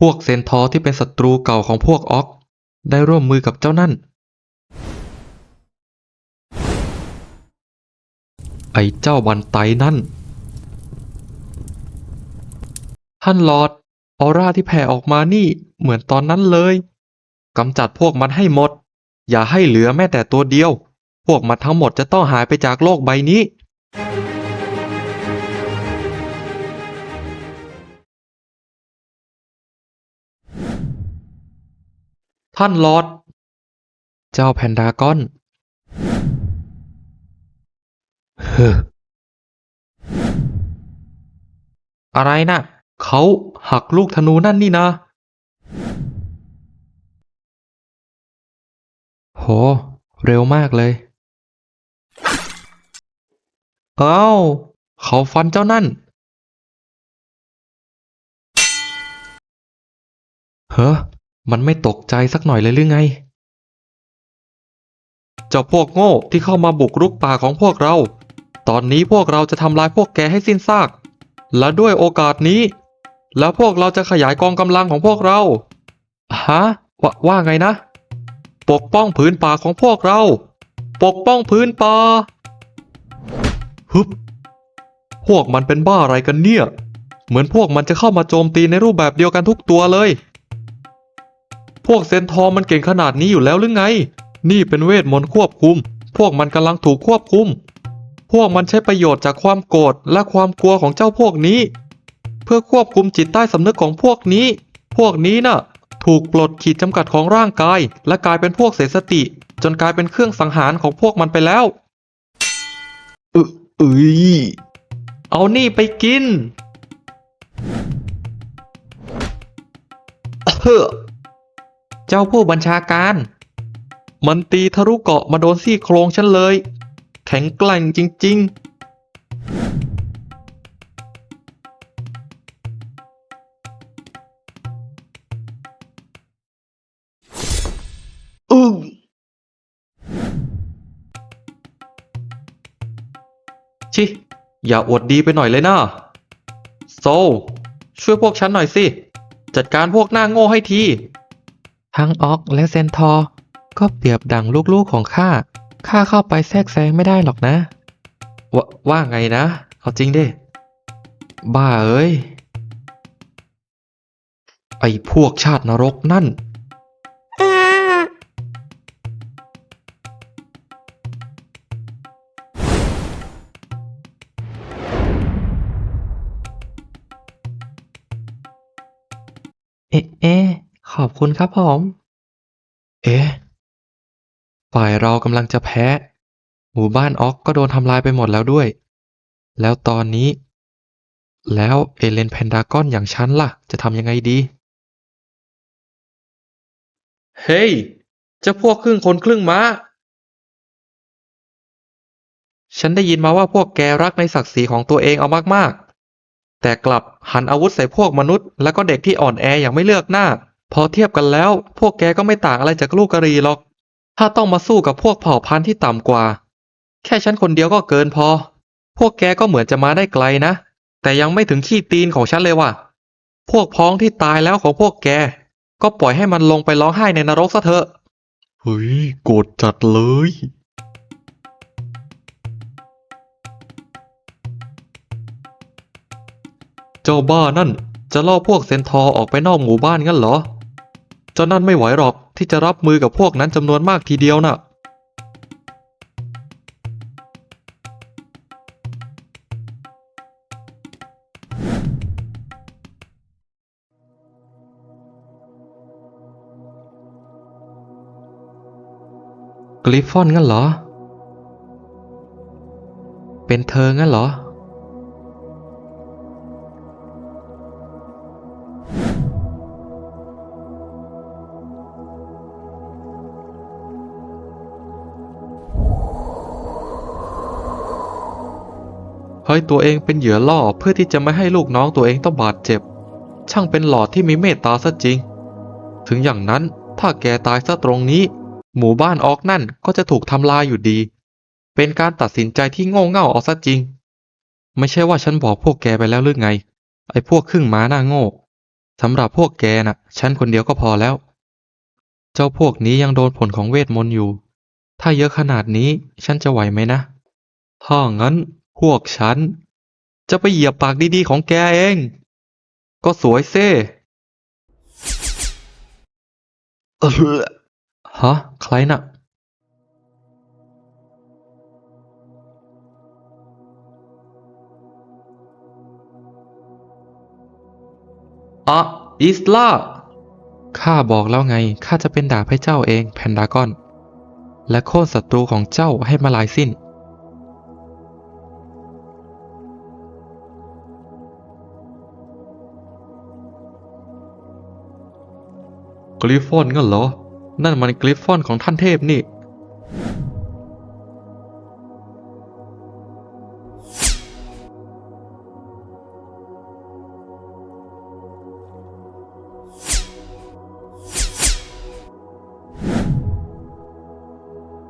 พวกเซนทอที่เป็นศัตรูเก่าของพวกออกได้ร่วมมือกับเจ้านั่น ไอ้เจ้าบันไตนั่น ท่านลอร์ดออร่าที่แผ่ออกมานี่เหมือนตอนนั้นเลยกำจัดพวกมันให้หมด อย่าให้เหลือแม้แต่ตัวเดียว พวกมันทั้งหมดจะต้องหายไปจากโลกใบนี้ ท่านลอร์ด เจ้าแพนดากอน เฮ้อ อะไรนะ่ะ เขาหักลูกธนูนั่นนี่นะ โห เร็วมากเลย เอ้า เขาฟันเจ้านั่น เฮ้อ มันไม่ตกใจสักหน่อยเลยหรือไง เจ้าพวกโง่ที่เข้ามาบุกรุกป่าของพวกเรา ตอนนี้พวกเราจะทำลายพวกแกให้สิ้นซาก และด้วยโอกาสนี้ แล้วพวกเราจะขยายกองกำลังของพวกเราฮะวว่าไงนะ ปกป้องพื้นป่าของพวกเรา ปกป้องพื้นป่าฮึบพวกมันเป็นบ้าอะไรกันเนี่ย เหมือนพวกมันจะเข้ามาโจมตีในรูปแบบเดียวกันทุกตัวเลย พวกเซนทอร์มันเก่งขนาดนี้อยู่แล้วหรือไง นี่เป็นเวทมนต์ควบคุม พวกมันกำลังถูกควบคุม พวกมันใช้ประโยชน์จากความโกรธและความกลัวของเจ้าพวกนี้ เพื่อควบคุมจิตใต้สำนึกของพวกนี้ พวกนี้น่ะ ถูกปลดขีดจำกัดของร่างกาย และกลายเป็นพวกเสียสติ จนกลายเป็นเครื่องสังหารของพวกมันไปแล้วเออเอ้ยเอานี่ไปกินเฮ้อ เจ้าผู้บัญชาการ มันตีทะลุเกาะมาโดนซี่โครงฉันเลย แข็งแกร่งจริงๆอึ้งชิ อย่าอวดดีไปหน่อยเลยนะโซ ช่วยพวกฉันหน่อยสิ จัดการพวกหน้าโง่ให้ที ทั้งออกและเซนทอร์ก็เปรียบดังลูกๆของข้า ข้าเข้าไปแทรกแซงไม่ได้หรอกนะวว่าไงนะ เอาจริงดิ บ้าเอ้ย ไอ้พวกชาตินรกนั่น เอ๊ะ ขอบคุณครับผม เอ๊ะ ฝ่ายเรากำลังจะแพ้ หมู่บ้านออกก็โดนทำลายไปหมดแล้วด้วย แล้วตอนนี้ แล้วเอเลนแพนดากอนอย่างฉันล่ะ จะทำยังไงดี เฮ้ยเจ้าพวกครึ่งคนครึ่งม้า ฉันได้ยินมาว่าพวกแกรักในศักดิ์ศรีของตัวเองเอามากๆ แต่กลับหันอาวุธใส่พวกมนุษย์ และก็เด็กที่อ่อนแออย่างไม่เลือกหน้า พอเทียบกันแล้ว พวกแกก็ไม่ต่างอะไรจากลูกกะหรีหรอก ถ้าต้องมาสู้กับพวกเผ่าพันธุ์ที่ต่ำกว่า แค่ฉันคนเดียวก็เกินพอ พวกแกก็เหมือนจะมาได้ไกลนะ แต่ยังไม่ถึงขี้ตีนของฉันเลยว่ะ พวกพ้องที่ตายแล้วของพวกแก ก็ปล่อยให้มันลงไปร้องไห้ในนรกซะเถอะ เฮ้ยโกรธจัดเลย เจ้าบ้านั่นจะล่อพวกเซนทอร์ออกไปนอกหมู่บ้านงั้นเหรอ เจ้านั่นไม่ไหวหรอกที่จะรับมือกับพวกนั้นจำนวนมากทีเดียวน่ะ กลิฟฟอนงั้นเหรอ เป็นเธองั้นเหรอ เฮ้ยตัวเองเป็นเหยื่อล่อเพื่อที่จะไม่ให้ลูกน้องตัวเองต้องบาดเจ็บ ช่างเป็นหลอดที่มีเมตตาซะจริง ถึงอย่างนั้นถ้าแกตายซะตรงนี้ หมู่บ้านออกนั่นก็จะถูกทำลายอยู่ดี เป็นการตัดสินใจที่โง่เง่าเอาซะจริง ไม่ใช่ว่าฉันบอกพวกแกไปแล้วหรือไง ไอ้พวกครึ่งม้าหน้าโง่สำหรับพวกแกน่ะ ฉันคนเดียวก็พอแล้ว เจ้าพวกนี้ยังโดนผลของเวทมนต์อยู่ ถ้าเยอะขนาดนี้ฉันจะไหวไหมนะ ถ้างั้น พวกฉัน จะไปเหยียบปากดีๆของแกเอง ก็สวยเซ่เออฮะ ใครน่ะ อะ อิสลาข้าบอกแล้วไง ข้าจะเป็นดาบให้เจ้าเอง แพนดากอน และโค่นศัตรูของเจ้าให้มาลายสิ้น กริฟฟอนงั้นเหรอ นั่นมันกริฟฟอนของท่านเทพนี่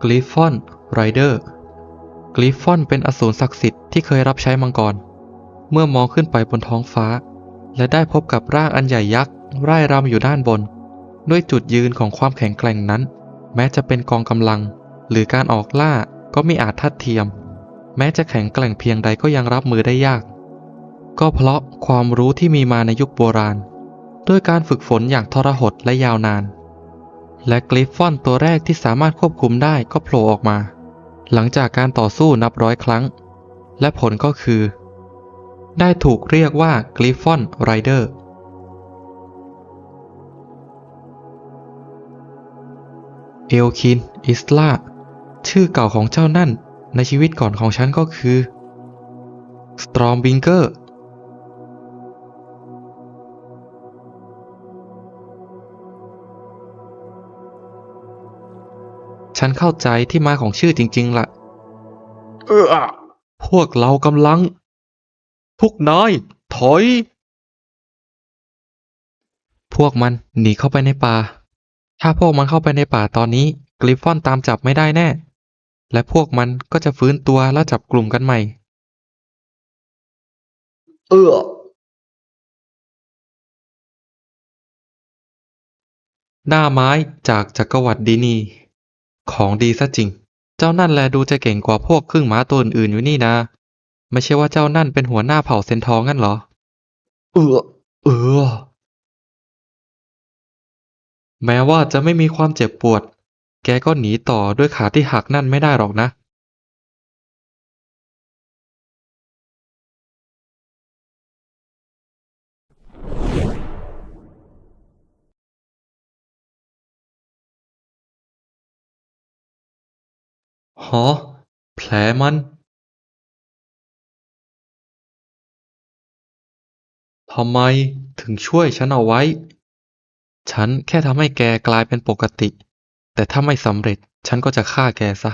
กลิฟฟอนไรเดอร์กลิฟฟอนเป็นอสูรศักดิ์สิทธิ์ที่เคยรับใช้มังกร เมื่อมองขึ้นไปบนท้องฟ้า และได้พบกับร่างอันใหญ่ยักษ์ร่ายรำอยู่ด้านบน ด้วยจุดยืนของความแข็งแกร่งนั้น แม้จะเป็นกองกำลัง หรือการออกล่าก็ไม่อาจทัดเทียม แม้จะแข็งแกร่งเพียงใดก็ยังรับมือได้ยาก ก็เพราะความรู้ที่มีมาในยุคโบราณ ด้วยการฝึกฝนอย่างทรหดและยาวนาน และกลิฟฟอนตัวแรกที่สามารถควบคุมได้ก็โผล่ออกมา หลังจากการต่อสู้นับร้อยครั้ง และผลก็คือ ได้ถูกเรียกว่ากลิฟฟอนไรเดอร์ เอลคิน อิสลา ชื่อเก่าของเจ้านั่น ในชีวิตก่อนของฉันก็คือ สตรอมบิงเกอร์ ฉันเข้าใจที่มาของชื่อจริง ๆละ่ะ เออพวกเรากำลัง พวกนาย ถอย พวกมันหนีเข้าไปในป่า ถ้าพวกมันเข้าไปในป่าตอนนี้กริฟฟอนตามจับไม่ได้แน่ และพวกมันก็จะฟื้นตัวแล้วจับกลุ่มกันใหม่ เออ หน้าไม้จากจักรวรรดินี ของดีซะจริง เจ้านั่นแลดูจะเก่งกว่าพวกครึ่งหมาตัวอื่นๆอยู่นี่นะ ไม่ใช่ว่าเจ้านั่นเป็นหัวหน้าเผ่าเซนทองงั้นเหรอ เออ เออ แม้ว่าจะไม่มีความเจ็บปวด แกก็หนีต่อด้วยขาที่หักนั่นไม่ได้หรอกนะหอแผลมัน ทำไมถึงช่วยฉันเอาไว้ ฉันแค่ทำให้แกกลายเป็นปกติ แต่ถ้าไม่สำเร็จฉันก็จะฆ่าแกซะ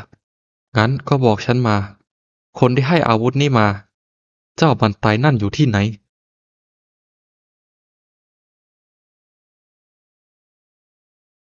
งั้นก็บอกฉันมา คนที่ให้อาวุธนี่มา เจ้าบันไตนั่นอยู่ที่ไหน